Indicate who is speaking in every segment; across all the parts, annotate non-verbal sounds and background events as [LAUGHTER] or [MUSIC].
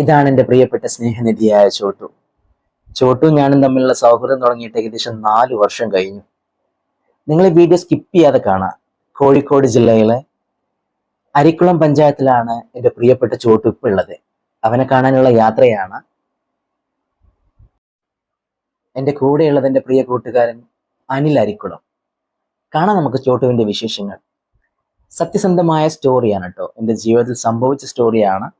Speaker 1: ഇതാണ് എന്റെ പ്രിയപ്പെട്ട സ്നേഹനിധിയായ ചോട്ടു. ചോട്ടു ഞാനും തമ്മിലുള്ള സൗഹൃദം തുടങ്ങിയിട്ട് ഏകദേശം നാല് വർഷം കഴിഞ്ഞു. നിങ്ങൾ ഈ വീഡിയോ സ്കിപ്പ് ചെയ്യാതെ കാണാം. കോഴിക്കോട് ജില്ലയിലെ അരിക്കുളം പഞ്ചായത്തിലാണ് എന്റെ പ്രിയപ്പെട്ട ചോട്ടു ഇപ്പം ഉള്ളത്. അവനെ കാണാനുള്ള യാത്രയാണ്. എന്റെ കൂടെയുള്ളത് എന്റെ പ്രിയ കൂട്ടുകാരൻ അനിൽ അരിക്കുളം. കാണാം നമുക്ക് ചോട്ടുവിന്റെ വിശേഷങ്ങൾ. സത്യസന്ധമായ സ്റ്റോറിയാണ് കേട്ടോ. എന്റെ ജീവിതത്തിൽ സംഭവിച്ച സ്റ്റോറിയാണ്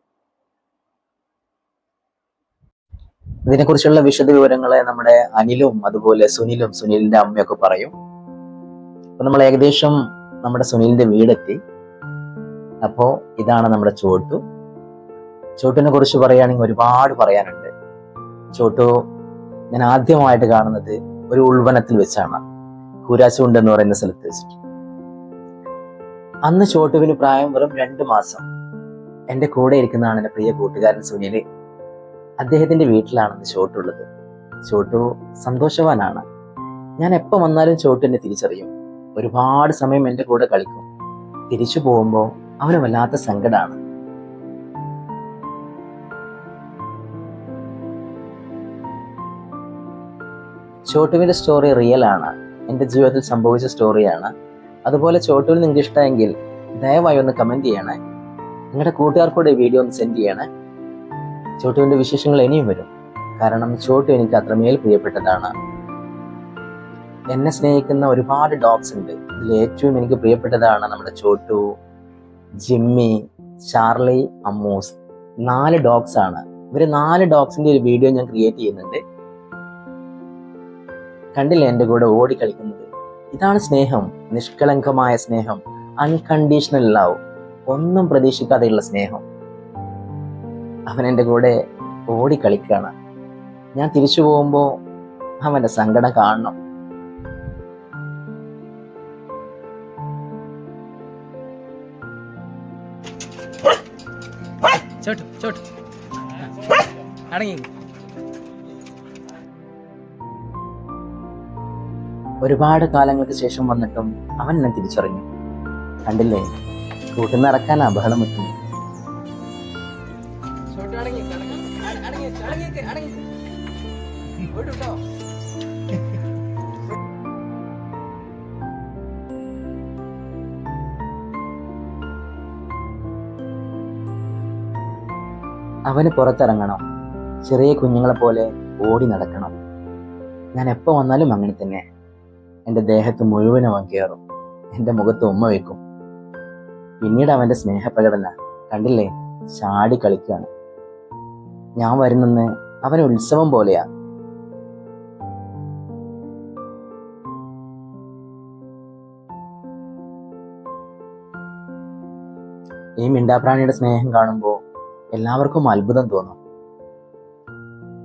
Speaker 1: ഇതിനെക്കുറിച്ചുള്ള വിശദ വിവരങ്ങളെ നമ്മുടെ അനിലും അതുപോലെ സുനിലും സുനിലിന്റെ അമ്മയൊക്കെ പറയും. അപ്പൊ നമ്മൾ ഏകദേശം നമ്മുടെ സുനിലിന്റെ വീടെത്തി. അപ്പോ ഇതാണ് നമ്മുടെ ചോട്ടു. ചോട്ടുവിനെ കുറിച്ച് പറയുകയാണെങ്കിൽ ഒരുപാട് പറയാനുണ്ട്. ചോട്ടു ഞാൻ ആദ്യമായിട്ട് കാണുന്നത് ഒരു ഉൾവനത്തിൽ വെച്ചാണ്. കൂരാച്ചുണ്ട് എന്ന് പറയുന്ന സ്ഥലത്ത് വെച്ചിട്ട്. അന്ന് ചോട്ടുവിന് പ്രായം വെറും രണ്ട് മാസം. എന്റെ കൂടെ ഇരിക്കുന്നതാണ് എന്റെ പ്രിയ കൂട്ടുകാരൻ സുനിൽ. അദ്ദേഹത്തിന്റെ വീട്ടിലാണെന്ന് ചോട്ടുള്ളത്. ചോട്ടു സന്തോഷവാനാണ്. ഞാൻ എപ്പോൾ വന്നാലും ചോട്ടു എന്നെ തിരിച്ചറിയും. ഒരുപാട് സമയം എന്റെ കൂടെ കളിക്കും. തിരിച്ചു പോകുമ്പോൾ അവന് വല്ലാത്ത സങ്കടമാണ് ചോട്ടുവിന്റെ സ്റ്റോറി റിയൽ ആണ്. എന്റെ ജീവിതത്തിൽ സംഭവിച്ച സ്റ്റോറിയാണ് അതുപോലെ ചോട്ടുവിന് നിങ്ങൾക്ക് ഇഷ്ടമെങ്കിൽ ദയവായി ഒന്ന് കമന്റ് ചെയ്യണേ. നിങ്ങളുടെ കൂട്ടുകാർക്കൂടെ വീഡിയോ ഒന്ന് സെൻഡ് ചെയ്യണേ. ചോട്ടുവിന്റെ വിശേഷങ്ങൾ ഇനിയും വരും. കാരണം ചോട്ടു എനിക്ക് അത്രമേൽ പ്രിയപ്പെട്ടതാണ്. എന്നെ സ്നേഹിക്കുന്ന ഒരുപാട് ഡോഗ്സ് ഉണ്ട്. ഇതിൽ ഏറ്റവും എനിക്ക് പ്രിയപ്പെട്ടതാണ് നമ്മുടെ ചോട്ടു ജിമ്മി ചാർലി അമ്മൂസ്. നാല് ഡോഗ്സ് ആണ്. ഇവർ നാല് ഡോഗ്സിന്റെ ഒരു വീഡിയോ ഞാൻ ക്രിയേറ്റ് ചെയ്യുന്നുണ്ട്. കണ്ടില്ല എന്റെ കൂടെ ഓടി കളിക്കുന്നത് ഇതാണ് സ്നേഹം. നിഷ്കളങ്കമായ സ്നേഹം. അൺകണ്ടീഷണൽ ലവ് ഒന്നും പ്രതീക്ഷിക്കാതെയുള്ള സ്നേഹം. അവൻ എന്റെ കൂടെ ഓടിക്കളിക്കുകയാണ്. ഞാൻ തിരിച്ചു പോകുമ്പോൾ അവന്റെ സങ്കടം കാണണം.
Speaker 2: ചോട്ടു ചോട്ടു അടങ്ങി.
Speaker 1: ഒരുപാട് കാലങ്ങൾക്ക് ശേഷം വന്നിട്ടും അവൻ എന്നെ തിരിച്ചറിഞ്ഞു. കണ്ടില്ലേ? കൂട്ടുനിറക്കാൻ ബഹളം വെക്കുന്നു അവന് പുറത്തിറങ്ങണം. ചെറിയ കുഞ്ഞുങ്ങളെ പോലെ ഓടി നടക്കണം. ഞാൻ എപ്പോൾ വന്നാലും അങ്ങനെ തന്നെ. എന്റെ ദേഹത്ത് മുഴുവൻ അവൻ കയറും എന്റെ മുഖത്ത് ഉമ്മ വെക്കും. പിന്നീട് അവന്റെ സ്നേഹപ്രകടന കണ്ടില്ലേ? ചാടി കളിക്കുകയാണ്. ഞാൻ വരുന്നെന്ന് അവൻ ഉത്സവം പോലെയാ. ഈ മിണ്ടാപ്രാണിയുടെ സ്നേഹം കാണുമ്പോൾ എല്ലാവർക്കും അത്ഭുതം തോന്നും.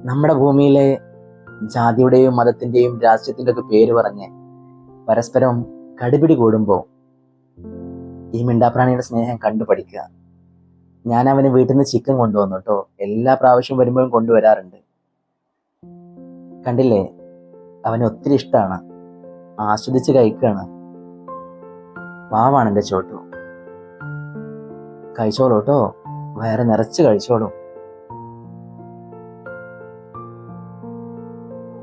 Speaker 1: നമ്മുടെ ഭൂമിയിലെ ജാതിയുടെയും മതത്തിന്റെയും രാഷ്ട്രീയത്തിന്റെയൊക്കെ പേര് പറഞ്ഞ് പരസ്പരം കടുപിടി കൂടുമ്പോൾ ഈ മിണ്ടാപ്രാണിയുടെ സ്നേഹം കണ്ടു പഠിക്കുക ഞാൻ അവന് വീട്ടിൽ നിന്ന് ചിക്കൻ കൊണ്ടുവന്നു കേട്ടോ എല്ലാ പ്രാവശ്യം വരുമ്പോഴും കൊണ്ടുവരാറുണ്ട്. കണ്ടില്ലേ? അവന് ഒത്തിരി ഇഷ്ടമാണ് ആസ്വദിച്ച് കഴിക്കുകയാണ് പാവാണ് എന്റെ ചോട്ടു. കഴിച്ചോളൂ കേട്ടോ വയറ് നിറച്ച് കഴിച്ചോളൂ.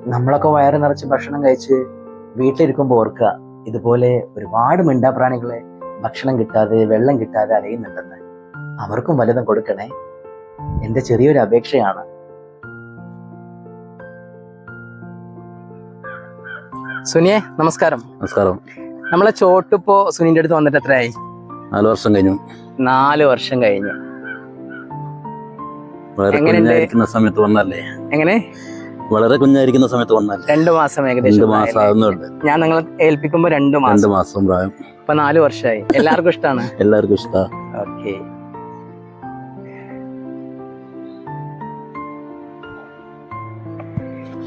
Speaker 1: നമ്മളൊക്കെ വയറ് നിറച്ച് ഭക്ഷണം കഴിച്ച് വീട്ടിലിരിക്കുമ്പോൾ ഓർക്കുക ഇതുപോലെ ഒരുപാട് മിണ്ടാപ്രാണികളെ ഭക്ഷണം കിട്ടാതെ വെള്ളം കിട്ടാതെ അലയുന്നുണ്ടെന്ന്. അവർക്കും വലുതും കൊടുക്കണേ. എന്റെ ചെറിയൊരു അപേക്ഷയാണ്.
Speaker 2: സുനിയെ നമസ്കാരം.
Speaker 3: നമസ്കാരം.
Speaker 2: നമ്മളെ ചോട്ടിപ്പോ സുനിന്റെ അടുത്ത് വന്നിട്ട് എത്രയായി?
Speaker 3: നാല് വർഷം കഴിഞ്ഞു.
Speaker 2: നാല് വർഷം കഴിഞ്ഞു.
Speaker 3: വളരെ
Speaker 2: എങ്ങനെയുണ്ട്?
Speaker 3: കുഞ്ഞായിരിക്കുന്ന സമയത്ത് വന്നല്ലേ?
Speaker 2: എങ്ങനെ?
Speaker 3: വളരെ കുഞ്ഞായിരിക്കുന്ന സമയത്ത് വന്നല്ലേ?
Speaker 2: രണ്ടു മാസം
Speaker 3: രണ്ട്
Speaker 2: ഏകദേശം
Speaker 3: മാസം
Speaker 2: പ്രായമായി.
Speaker 3: ആകുന്നുണ്ട്
Speaker 2: ഞാൻ നിങ്ങളെ ഏൽപ്പിക്കുമ്പോ രണ്ടു
Speaker 3: രണ്ട്
Speaker 2: മാസം.
Speaker 3: മാസം പ്രായം.
Speaker 2: ഇപ്പൊ നാല് വർഷമായി എല്ലാവർക്കും ഇഷ്ടമാണ്
Speaker 3: എല്ലാവർക്കും ഇഷ്ടമാണ്
Speaker 2: ഓക്കെ.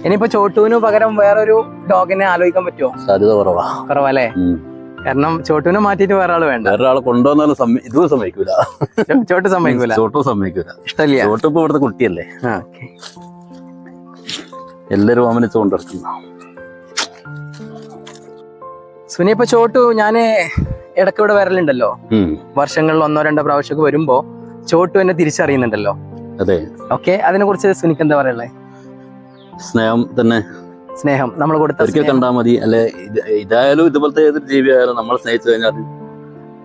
Speaker 2: ഇനിയിപ്പോ ചോട്ടുവിന് പകരം വേറൊരു ഡോഗിനെ ആലോചിക്കാൻ പറ്റുമോ
Speaker 3: സാധ്യത കുറവാ.
Speaker 2: കുറവല്ലേ? കാരണം ചോട്ടുവിനെ മാറ്റിട്ട് വേറെ ആൾ വേണ്ട.
Speaker 3: വേറെ കൊണ്ടുവന്നാലും സമ്മ- ഇതും സമ്മതിക്കൂല.
Speaker 2: ചോട്ട് സമ്മതിക്കൂല?
Speaker 3: ചോട്ടു സമ്മതിക്കൂല.
Speaker 2: ഇഷ്ടല്ലേ.
Speaker 3: ചോട്ടു ഇപ്പൊ ഇവിടുത്തെ കുട്ടിയല്ലേ? എല്ലാരും ഓമനിച്ച് കൊണ്ടിറക്കുന്ന
Speaker 2: സുനി ഇപ്പൊ ചോട്ടു ഞാൻ ഇടയ്ക്ക് ഇവിടെ വരലുണ്ടല്ലോ. വർഷങ്ങളിൽ ഒന്നോ രണ്ടോ പ്രാവശ്യമൊക്കെ വരുമ്പോ ചോട്ടു എന്നെ തിരിച്ചറിയുന്നുണ്ടല്ലോ.
Speaker 3: അതെ.
Speaker 2: ഓക്കെ അതിനെ കുറിച്ച് സുനിക്ക് എന്താ പറയുള്ളത്
Speaker 3: സ്നേഹം തന്നെ.
Speaker 2: സ്നേഹം നമ്മൾ കൊടുത്ത
Speaker 3: ഒരിക്കൽ. കണ്ടാൽ മതി. അല്ലെ ഇതായാലും ഇതുപോലത്തെ ഏതൊരു ജീവി ആയാലും നമ്മൾ സ്നേഹിച്ചു കഴിഞ്ഞാൽ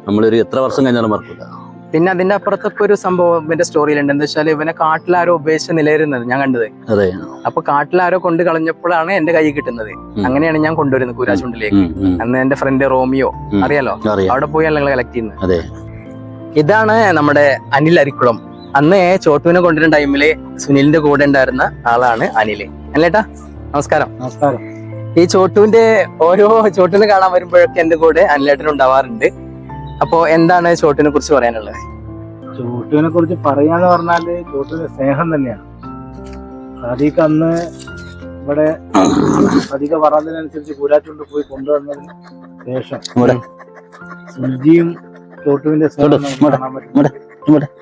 Speaker 3: നമ്മളൊരു എത്ര വർഷം കഴിഞ്ഞാലും മറക്കില്ല
Speaker 2: പിന്നെ അതിന്റെ അപ്പുറത്തൊക്കെ ഒരു സംഭവം ഇവന്റെ സ്റ്റോറിയിലുണ്ട് എന്താ വെച്ചാൽ ഇവനെ കാട്ടിലാരോ ഉപേക്ഷിച്ച് നിലയിരുന്നത് ഞാൻ കണ്ടത്.
Speaker 3: അതെ.
Speaker 2: അപ്പൊ കാട്ടിലാരോ കൊണ്ടു കളഞ്ഞപ്പോഴാണ് എന്റെ കൈ കിട്ടുന്നത്. അങ്ങനെയാണ് ഞാൻ കൊണ്ടുവരുന്നത്
Speaker 3: ഉം.
Speaker 2: അന്ന് എന്റെ ഫ്രണ്ട് റോമിയോ അറിയാലോ? അവിടെ പോയി ഞങ്ങൾ കളക്ട് ചെയ്യുന്നത്. ഇതാണ് നമ്മുടെ അനിൽ അരിക്കുളം. അന്ന് ചോട്ടുവിനെ കൊണ്ടുവരുന്ന ടൈമിൽ സുനിലിന്റെ കൂടെ ഉണ്ടായിരുന്ന ആളാണ് അനിൽ. അല്ലേട്ടാ നമസ്കാരം.
Speaker 4: നമസ്കാരം.
Speaker 2: ഈ ചോട്ടുവിന്റെ ഓരോ ചോട്ടുവിനെ കാണാൻ വരുമ്പോഴൊക്കെ എന്റെ കൂടെ അനിലേട്ടൻ ഉണ്ടാവാറുണ്ട്. അപ്പോ എന്താണ് ചോട്ടുവിനെ കുറിച്ച് പറയാനുള്ളത്?
Speaker 4: ചോട്ടുവിനെ കുറിച്ച് പറയാന്ന് പറഞ്ഞാൽ ചോട്ടുവിന്റെ സ്നേഹം തന്നെയാണ്. സാദിഖ് അന്ന് ഇവിടെ അധിക പറഞ്ഞതിനനുസരിച്ച് കൂരാറ്റുകൊണ്ട് പോയി കൊണ്ടുവന്നതിന് ശേഷം സുജിയും ചോട്ടുവിന്റെ സ്നേഹം നമുക്ക് കാണാൻ പറ്റും.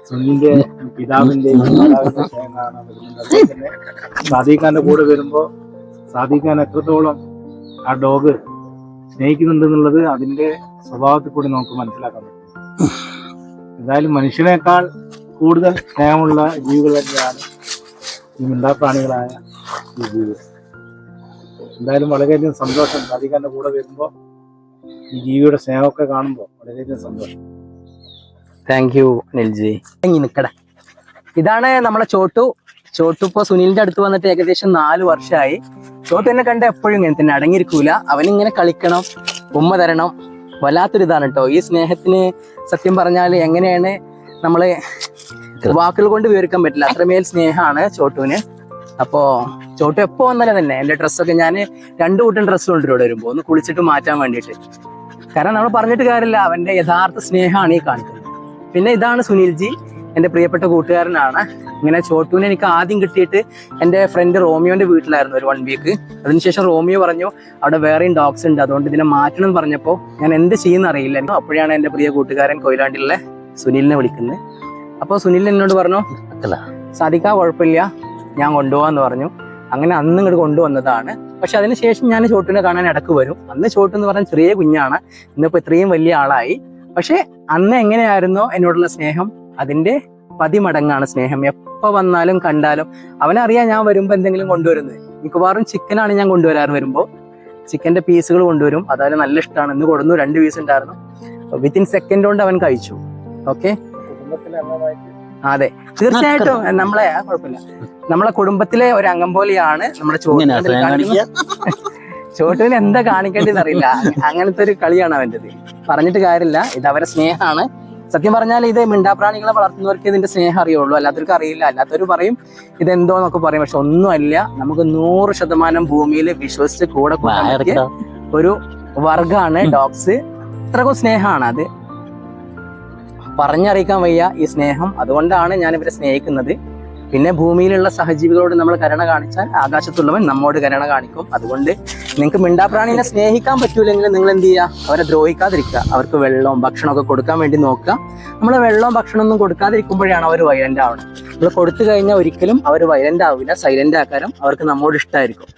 Speaker 4: സുനിലിന്റെ പിതാവിന്റെ മാതാവിന്റെ സ്നേഹം കാണാൻ പറ്റുന്നുണ്ട് സാദിഖ് ഖാന്റെ കൂടെ വരുമ്പോ സാദിഖ് ഖാൻ എത്രത്തോളം ആ ഡോഗ് സ്നേഹിക്കുന്നുണ്ടെന്നുള്ളത് അതിന്റെ സ്വഭാവത്തിൽ കൂടി നമുക്ക് മനസ്സിലാക്കാൻ പറ്റും. എന്തായാലും മനുഷ്യനേക്കാൾ കൂടുതൽ സ്നേഹമുള്ള ജീവികൾ തന്നെയാണ് ഈ മിണ്ടാപ്രാണികളായ ഈ ജീവികൾ എന്തായാലും വളരെയധികം സന്തോഷം സാദിഖാന്റെ കൂടെ വരുമ്പോൾ ഈ ജീവിയുടെ സ്നേഹമൊക്കെ കാണുമ്പോൾ വളരെയധികം സന്തോഷം.
Speaker 2: Thank you Anilji നിക്കട. ഇതാണ് നമ്മളെ ചോട്ടു. ചോട്ടു ഇപ്പൊ സുനിലിന്റെ അടുത്ത് വന്നിട്ട് ഏകദേശം നാല് വർഷമായി ചോട്ടു എന്നെ കണ്ട എപ്പോഴും ഇങ്ങനെ തന്നെ അടങ്ങിയിരിക്കൂല. അവനിങ്ങനെ കളിക്കണം ഉമ്മ തരണം വല്ലാത്തൊരു ഇതാണ് കേട്ടോ ഈ സ്നേഹത്തിന് സത്യം പറഞ്ഞാൽ എങ്ങനെയാണ് നമ്മൾ വാക്കുകൾ കൊണ്ട് വിവരിക്കാൻ പറ്റില്ല. അത്രമേൽ സ്നേഹമാണ് ചോട്ടുവിന്. അപ്പോ ചോട്ടു എപ്പോ വന്നാലും തന്നെ എന്റെ ഡ്രസ്സൊക്കെ ഞാൻ രണ്ടു കൂട്ടം ഡ്രസ്സ് കൊണ്ടുവരും വരുമ്പോ. ഒന്ന് കുളിച്ചിട്ട് മാറ്റാൻ വേണ്ടിയിട്ട്. കാരണം നമ്മൾ പറഞ്ഞിട്ട് കാര്യമില്ല. അവന്റെ യഥാർത്ഥ സ്നേഹമാണ് ഈ കാണിക്കുന്നത് പിന്നെ ഇതാണ് സുനിൽജി എന്റെ പ്രിയപ്പെട്ട കൂട്ടുകാരനാണ്. ഇങ്ങനെ ചോട്ടുവിനെ എനിക്ക് ആദ്യം കിട്ടിയിട്ട് എന്റെ ഫ്രണ്ട് റോമിയോന്റെ വീട്ടിലായിരുന്നു ഒരു വൺ വീക്ക് അതിനുശേഷം റോമിയോ പറഞ്ഞു അവിടെ വേറെയും ഡോഗ്സ് ഉണ്ട് അതുകൊണ്ട് ഇതിനെ മാറ്റണം എന്ന് പറഞ്ഞപ്പോൾ ഞാൻ എന്ത് ചെയ്യുന്ന അറിയില്ല അപ്പോഴാണ് എന്റെ പ്രിയ കൂട്ടുകാരൻ കൊയിലാണ്ടിലെ സുനിലിനെ വിളിക്കുന്നത്. അപ്പോൾ സുനിൽ എന്നോട് പറഞ്ഞു. സാധിക്കാ കുഴപ്പമില്ല ഞാൻ കൊണ്ടുപോകാന്ന് പറഞ്ഞു. അങ്ങനെ അന്ന് ഇങ്ങോട്ട് കൊണ്ടുവന്നതാണ്. പക്ഷെ അതിനുശേഷം ഞാൻ ചോട്ടിനെ കാണാൻ ഇടയ്ക്ക് വരും. അന്ന് ചോട്ടു എന്ന് പറഞ്ഞ ചെറിയ കുഞ്ഞാണ്. ഇന്നിപ്പോ ഇത്രയും വലിയ ആളായി. പക്ഷെ അന്ന് എങ്ങനെയായിരുന്നോ എന്നോടുള്ള സ്നേഹം? അതിന്റെ പതിമടങ്ങാണ് സ്നേഹം. എപ്പോ വന്നാലും കണ്ടാലും അവനറിയാം ഞാൻ വരുമ്പോ എന്തെങ്കിലും കൊണ്ടുവരുന്നത്. മിക്കവാറും ചിക്കനാണ് ഞാൻ കൊണ്ടുവരാറ് വരുമ്പോ. ചിക്കന്റെ പീസുകൾ കൊണ്ടുവരും. അതായത് നല്ല ഇഷ്ടമാണ്. ഇന്ന് കൊടുന്നു. രണ്ട് പീസ് ഉണ്ടായിരുന്നു. വിത്തിൻ സെക്കൻഡ് കൊണ്ട് അവൻ കഴിച്ചു. ഓക്കെ അതെ. തീർച്ചയായിട്ടും നമ്മളെ കുഴപ്പമില്ല. നമ്മളെ കുടുംബത്തിലെ ഒരു അംഗം പോലെയാണ് നമ്മുടെ
Speaker 3: ചോദ്യം
Speaker 2: ചോട്ടുവിന് എന്താ കാണിക്കേണ്ടതെന്ന് അറിയില്ല. അങ്ങനത്തെ ഒരു കളിയാണ് അവന്റെത്. പറഞ്ഞിട്ട് കാര്യമില്ല. ഇത് അവരെ സ്നേഹമാണ്. സത്യം പറഞ്ഞാൽ ഇത് മിണ്ടാപ്രാണികളെ വളർത്തുന്നവർക്ക് ഇതിന്റെ സ്നേഹം അറിയുള്ളൂ. അല്ലാത്തവർക്ക് അറിയില്ല. അല്ലാത്തവർ പറയും ഇതെന്തോ എന്നൊക്കെ പറയും. പക്ഷെ ഒന്നുമല്ല നമുക്ക് നൂറ് ശതമാനം ഭൂമിയിൽ വിശ്വസിച്ച് കൂടെ ഒരു വർഗാണ് ഡോഗ്സ്. ഇത്രക്കും സ്നേഹമാണ് അത്. പറഞ്ഞറിയിക്കാൻ വയ്യ ഈ സ്നേഹം. അതുകൊണ്ടാണ് ഞാൻ ഇവരെ സ്നേഹിക്കുന്നത്. പിന്നെ ഭൂമിയിലുള്ള സഹജീവികളോട് നമ്മൾ കരുണ കാണിച്ചാൽ ആകാശത്തുള്ളവൻ നമ്മോട് കരുണ കാണിക്കും. അതുകൊണ്ട് നിങ്ങൾക്ക് മിണ്ടാപ്രാണിനെ സ്നേഹിക്കാൻ പറ്റൂലെങ്കിൽ നിങ്ങൾ എന്ത് ചെയ്യുക അവരെ ദ്രോഹിക്കാതിരിക്കുക. അവർക്ക് വെള്ളവും ഭക്ഷണമൊക്കെ കൊടുക്കാൻ വേണ്ടി നോക്കുക. നമ്മൾ വെള്ളവും ഭക്ഷണമൊന്നും കൊടുക്കാതിരിക്കുമ്പോഴാണ് അവർ വയലന്റ് ആവുന്നത് നമ്മൾ കൊടുത്തു കഴിഞ്ഞാൽ ഒരിക്കലും അവർ വയലന്റ് ആവില്ല സൈലന്റ് ആക്കാനും അവർക്ക് നമ്മോട് ഇഷ്ടമായിരിക്കും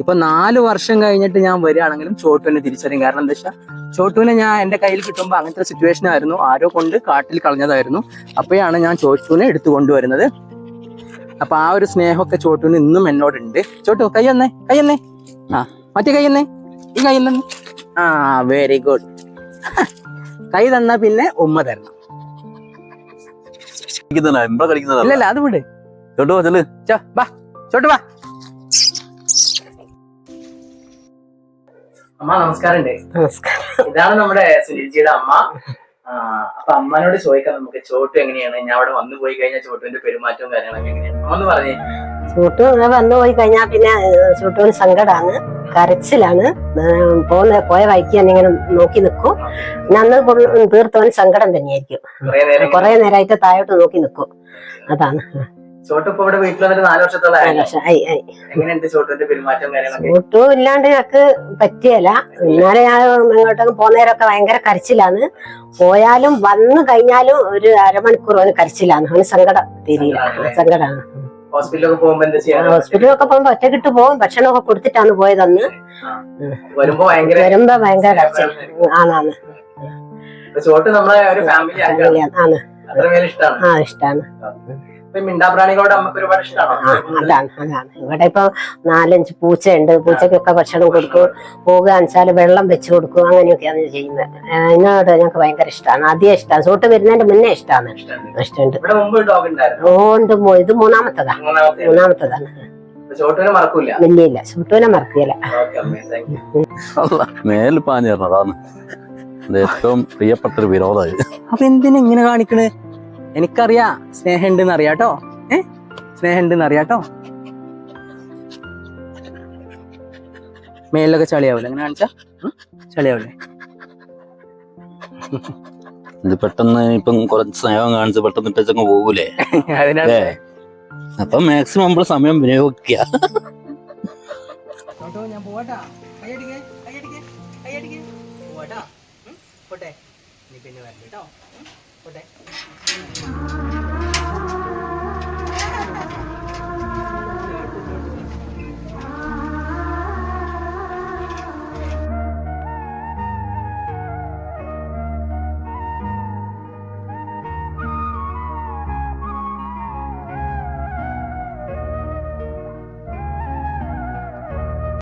Speaker 2: ഇപ്പൊ നാല് വർഷം കഴിഞ്ഞിട്ട് ഞാൻ വരികയാണെങ്കിലും ചോട്ടുവിനെ തിരിച്ചറിയും. കാരണം എന്താ വെച്ചാൽ ചോട്ടുവിനെ ഞാൻ എന്റെ കയ്യിൽ കിട്ടുമ്പോൾ അങ്ങനത്തെ സിറ്റുവേഷൻ ആയിരുന്നു. ആരോ കൊണ്ട് കാട്ടിൽ കളഞ്ഞതായിരുന്നു. അപ്പോഴാണ് ഞാൻ ചോട്ടുവിനെ എടുത്തു കൊണ്ടുവരുന്നത് അപ്പൊ ആ ഒരു സ്നേഹമൊക്കെ ചോട്ടുവിന് ഇന്നും എന്നോടുണ്ട്. ചോട്ടു കയ്യന്നേ കയ്യന്നേ ആ മറ്റേ കയ്യന്നേ ഈ കയ്യിൽ ആ വെരി ഗുഡ് [LAUGHS] കൈ തന്നാ പിന്നെ ഉമ്മ തരണം.
Speaker 3: കളിക്കുന്നതല്ല എമ്പ കളിക്കുന്നതല്ല
Speaker 2: ഇല്ലല്ല അത് വിട്.
Speaker 3: ചോട്ടോ
Speaker 2: ചെൽ ബാ ചോട്ടു അമ്മ നമസ്കാരം. ഇതാണ് നമ്മുടെ സുനിൽജിയുടെ അമ്മ. അപ്പൊ അമ്മനോട് ചോദിക്കാം നമുക്ക് ചോട്ടു എങ്ങനെയാണ്? ഞാൻ അവിടെ വന്നു പോയി കഴിഞ്ഞാൽ ചോട്ടുവിന്റെ പെരുമാറ്റവും കാര്യങ്ങളൊക്കെ എങ്ങനെയാണ്? അമ്മ പറഞ്ഞേ.
Speaker 5: ചൂട്ടു ഞാൻ വന്നു പോയി കഴിഞ്ഞാൽ പിന്നെ ചോട്ടുവിന് സങ്കടമാണ് കരച്ചിലാണ്. പോന്ന പോയ വഴിക്ക് തന്നെ ഇങ്ങനെ നോക്കി നിൽക്കും പിന്നെ അന്ന് തീർത്തവൻ സങ്കടം തന്നെയായിരിക്കും.
Speaker 2: കുറെ
Speaker 5: നേരമായിട്ട് താഴോട്ട് നോക്കി നിൽക്കും അതാണ്.
Speaker 2: ചോട്ടു ഇപ്പൊ ഇവിടെ വീട്ടിൽ വന്നിട്ട് നാല് വർഷത്തോളം എങ്ങനെയുണ്ട് ചോട്ടുവിന്റെ പെരുമാറ്റം കാര്യങ്ങളൊക്കെ?
Speaker 5: ചോട്ടു ഇല്ലാണ്ട് ഞങ്ങക്ക് പറ്റിയല്ല. ഇന്നലെ ഞാൻ ഇങ്ങോട്ടൊക്കെ പോന്നേരൊക്കെ ഭയങ്കര കരച്ചിലാണ് പോയാലും വന്നു കഴിഞ്ഞാലും ഒരു അരമണിക്കൂർ അവന് കരച്ചിലാണ് അവന് സങ്കടം തിരിയില്ല സങ്കടമാണ്
Speaker 2: ഹോസ്പിറ്റലൊക്കെ പോകുമ്പോ എന്താ ചെയ്യാ?
Speaker 5: ഹോസ്പിറ്റലിലൊക്കെ പോകുമ്പോ ഒറ്റക്കിട്ട് പോകും. ഭക്ഷണമൊക്കെ കൊടുത്തിട്ടാണ് പോയതന്ന്.
Speaker 2: വരുമ്പോ ഭയങ്കര
Speaker 5: വരുമ്പോ ഭയങ്കര കരച്ചിൽ. ആണാണ്
Speaker 2: ചോട്ട് നമ്മളെ ഒരു ഫാമിലി
Speaker 5: ആണ്. ആ ഇഷ്ടാണ്.
Speaker 6: മിണ്ടാപ്രാണികളോട് അമ്മയ്ക്ക് ഒരുപാട് ഇഷ്ടമാണോ
Speaker 5: ആ അതാണ് അതാണ് ഇവിടെ ഇപ്പൊ നാലഞ്ച് പൂച്ചയുണ്ട്. പൂച്ചയ്ക്കൊക്കെ ഭക്ഷണം കൊടുക്കും. പോകുക വെച്ചാൽ വെള്ളം വെച്ച് കൊടുക്കും. അങ്ങനെയൊക്കെയാണ് ചെയ്യുന്നത്. ഇതിനോട് ഞങ്ങൾക്ക് ഭയങ്കര ഇഷ്ടമാണ് ആദ്യം ഇഷ്ടമാണ് സൂട്ട് വരുന്നതിന്റെ മുന്നേ ഇഷ്ടമാണ് ഇഷ്ടമുണ്ട് ഓണ്ട് മോ- ഇത് മൂന്നാമത്തതാ.
Speaker 6: മൂന്നാമത്തെ.
Speaker 5: മൂന്നാമത്തതാണ്.
Speaker 6: ചോട്ടുവിനെ മറക്കൂല?
Speaker 5: ഇല്ല
Speaker 3: തരണം അതാണ് എന്റെ ഏറ്റവും പ്രിയപ്പെട്ട ഒരു വിനോദമായി
Speaker 2: അപ്പൊ എന്തിനാ ഇങ്ങനെ കാണിക്കണ്? എനിക്കറിയാ. സ്നേഹം ഉണ്ടെന്ന് അറിയാട്ടോ. ഏ? സ്നേഹം ഉണ്ടെന്ന് അറിയാട്ടോ. മേലിലൊക്കെ ചളിയാവൂല? അങ്ങനെ കാണിച്ച? ചളിയാവൂലേ?
Speaker 3: ഇത് പെട്ടെന്ന് ഇപ്പം കുറച്ച് സ്നേഹം കാണിച്ച് പെട്ടെന്ന് ഇട്ടങ്ങ് പോകൂലേ?
Speaker 2: അതിനാണ്
Speaker 3: അപ്പൊ മാക്സിമം നമ്മൾ സമയം വിനിയോഗിക്കുക
Speaker 2: കേട്ടോ ഞാൻ പോവാട്ടാ. കൈയടിക്കേ കൈയടിക്കേ കൈയടിക്കേ. പോവാട്ടാ. ഉം? പോട്ടെ. നീ പിന്നെ വരണ്ട കേട്ടോ. Thank you.